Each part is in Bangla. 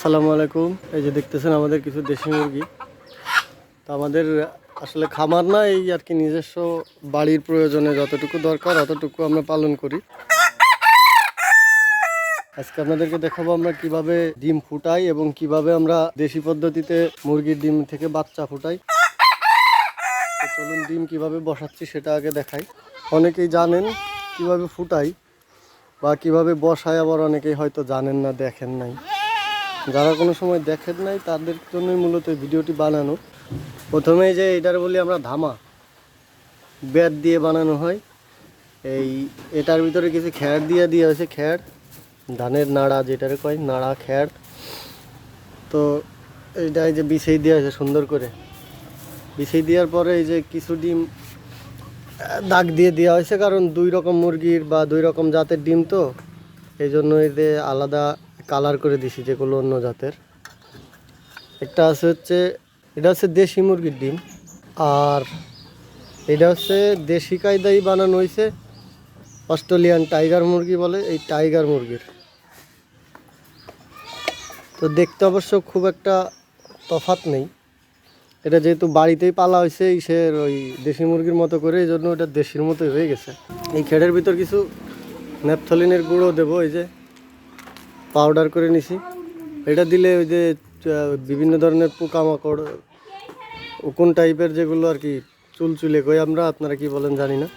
আসসালামু আলাইকুম। এই যে দেখতেছেন আমাদের কিছু দেশি মুরগি। তা আমাদের আসলে খামার না, এই আর কি নিজস্ব বাড়ির প্রয়োজনে যতটুকু দরকার অতটুকু আমরা পালন করি। আজকে আপনাদেরকে দেখাবো আমরা কীভাবে ডিম ফুটাই এবং কীভাবে আমরা দেশি পদ্ধতিতে মুরগির ডিম থেকে বাচ্চা ফুটাই। চলুন ডিম কীভাবে বসাচ্ছি সেটা আগে দেখাই। অনেকেই জানেন কীভাবে ফুটাই বা কীভাবে বসায় আবার অনেকেই হয়তো জানেন না, দেখেন নাই। যারা কোনো সময় দেখেন নাই, তাদের জন্যই মূলত ভিডিওটি বানানো। প্রথমেই যে এটার বলি আমরা ধামা। ব্যাট দিয়ে বানানো হয়। এই এটার ভিতরে কিছু খ্যার দিয়ে দিয়ে হয়েছে, খ্যার। ধানের নাড়া যেটারে কয়, নাড়া খ্যার। তো এইটা এই যে বিছাই দেওয়া হয়েছে সুন্দর করে। বিছাই দেওয়ার পরে এই যে কিছু ডিম দাগ দিয়ে দেওয়া হয়েছে। কারণ দুই রকম মুরগির বা দুই রকম জাতের ডিম তো। এই জন্য এতে আলাদা কালার করে দিছি যেগুলো অন্য জাতের। একটা আছে হচ্ছে, এটা হচ্ছে দেশি মুরগির ডিম। আর এটা হচ্ছে দেশি কায়দাই বানানো হয়েছে অস্ট্রেলিয়ান টাইগার মুরগি বলে, এই টাইগার মুরগির। তো দেখতে অবশ্য খুব একটা তফাত নেই। এটা যেহেতু বাড়িতেই পালা হয়েছে ইসের ওই দেশি মুরগির মতো করে, এই জন্য এটা দেশির মতোই হয়ে গেছে। এই খেড়ের ভিতর কিছু ন্যাপথলিনের গুঁড়ো দেবো, এই যে পাউডার করে নিছি। এটা দিলে ওই যে বিভিন্ন ধরনের পোকামাকড়, উকুন টাইপের যেগুলো আর কি, চুলচুলে কই আমরা, আপনারা কি বলেন জানি না।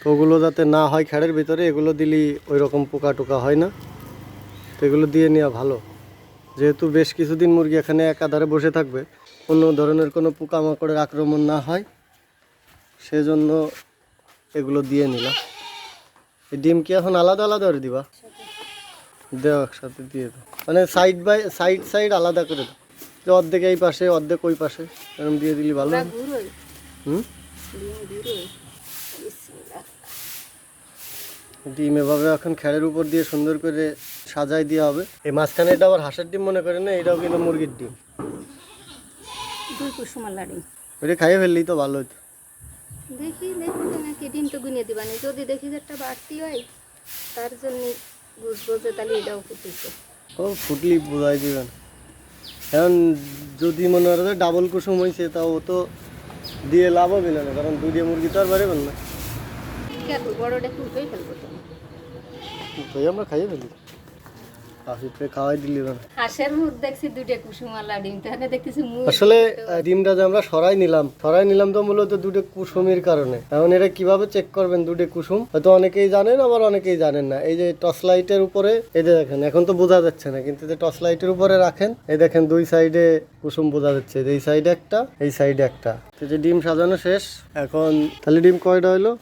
তো ওগুলো যাতে না হয় খেড়ের ভিতরে, এগুলো দিলেই ওই রকম পোকা টোকা হয় না। তো এগুলো দিয়ে নেওয়া ভালো। যেহেতু বেশ কিছুদিন মুরগি এখানে একাধারে বসে থাকবে কোনো ধরনের কোনো পোকামাকড়ের আক্রমণ না হয়, সেজন্য এগুলো দিয়ে নিলাম। এই ডিম কি এখন আলাদা আলাদা দিবা? দেও একসাথে দিয়ে দাও। মানে সাইড বাই সাইড সাইড আলাদা করে দাও। যে অর্ধেক এই পাশে, অর্ধেক ওই পাশে এরকম দিয়ে দিলি ভালো হুম? ডিম এভাবে এখন খেরের উপর দিয়ে সুন্দর করে সাজাই দেওয়া হবে। এই মাঝখানে এটা আবার হাঁসের ডিম মনে করেন না, এটাও কিন্তু মুরগির ডিম। ওইটা খাইয়ে ফেললেই তো ভালো হতো দেখি দেখি নাকি, ডিম তো গুনিয়ে দিবানি। যদি দেখি একটা বাড়তি হয়, তার জন্য বুঝব যে তাহলে এটাও ফুটেছে। ও ফুটলি বোঝাই দিবেন। এখন যদি মনে হয় ডাবল কুসুম হয়েছে তা ও তো দিয়ে লাভ হবে না কারণ দুইটা মুরগি তো আর বাড়িবেন না। বড়টা ফুটেই ফেলব তো। আমরা খাইয়ে ফেলি। আসিফে খাওয়াই দিলি না। হাঁসের মুখ দেখছি দুইটা কুসুমালা ডিম তাহলে দেখতেছি মুখ আসলে ডিমটা যে আমরা সরাই নিলাম সরাই নিলাম তো মূলত দুটো কুসুমের কারণে। এখন এটা কীভাবে চেক করবেন দুটো কুসুম? হয়তো অনেকেই জানেন আবার অনেকেই জানেন না। এই যে টর্চ লাইটের উপরে এই যে দেখেন এখন তো বোঝা যাচ্ছে না কিন্তু যে টর্চ লাইটের উপরে রাখেন এই দেখেন দুই সাইডে কুসুম বোঝা যাচ্ছে এই সাইডে একটা এই সাইডে একটা। তো যে ডিম সাজানো শেষ এখন তাহলে ডিম কয়টা হলো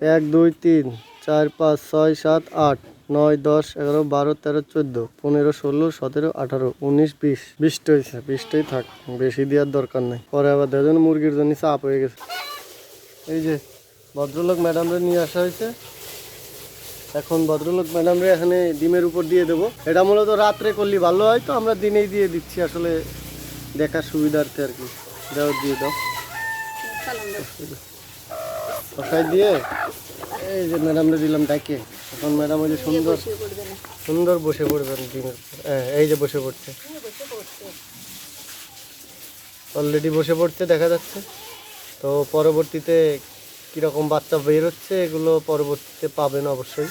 এক দুই তিন চার পাঁচ ছয় সাত আট। নয় দশ এগারো বারো তেরো চোদ্দ পনেরো ষোলো সতেরো আঠারো উনিশ বিশ। বিশটা হয়েছে বিশটাই থাক বেশি দেওয়ার দরকার নেই। পরে আবার দেখেন মুরগির জন্য চাপ হয়ে গেছে। এই যে ভদ্রলোক ম্যাডামরে নিয়ে আসা হয়েছে। এখন ভদ্রলোক ম্যাডামরে এখানে ডিমের উপর দিয়ে দেবো। এটা মূলত রাত্রে করলে ভালো হয় তো আমরা দিনেই দিয়ে দিচ্ছি। আসলে দেখার সুবিধার্থে আর কি। দাও দিয়ে দাও। দাও। দিয়ে এই যে ম্যাডামরে দিলাম ডাকে এখন ম্যাডাম ওই যে সুন্দর সুন্দর বসে পড়বেন ডিমের হ্যাঁ এই যে বসে পড়ছে। বসে পড়ছে। অলরেডি বসে পড়ছে দেখা যাচ্ছে। তো পরবর্তীতে কীরকম বাচ্চা বের হচ্ছে এগুলো পরবর্তীতে পাবেন অবশ্যই।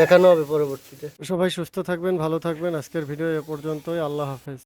দেখানো হবে পরবর্তীতে। সবাই সুস্থ থাকবেন ভালো থাকবেন। আজকের ভিডিও এ পর্যন্তই। আল্লাহ হাফেজ।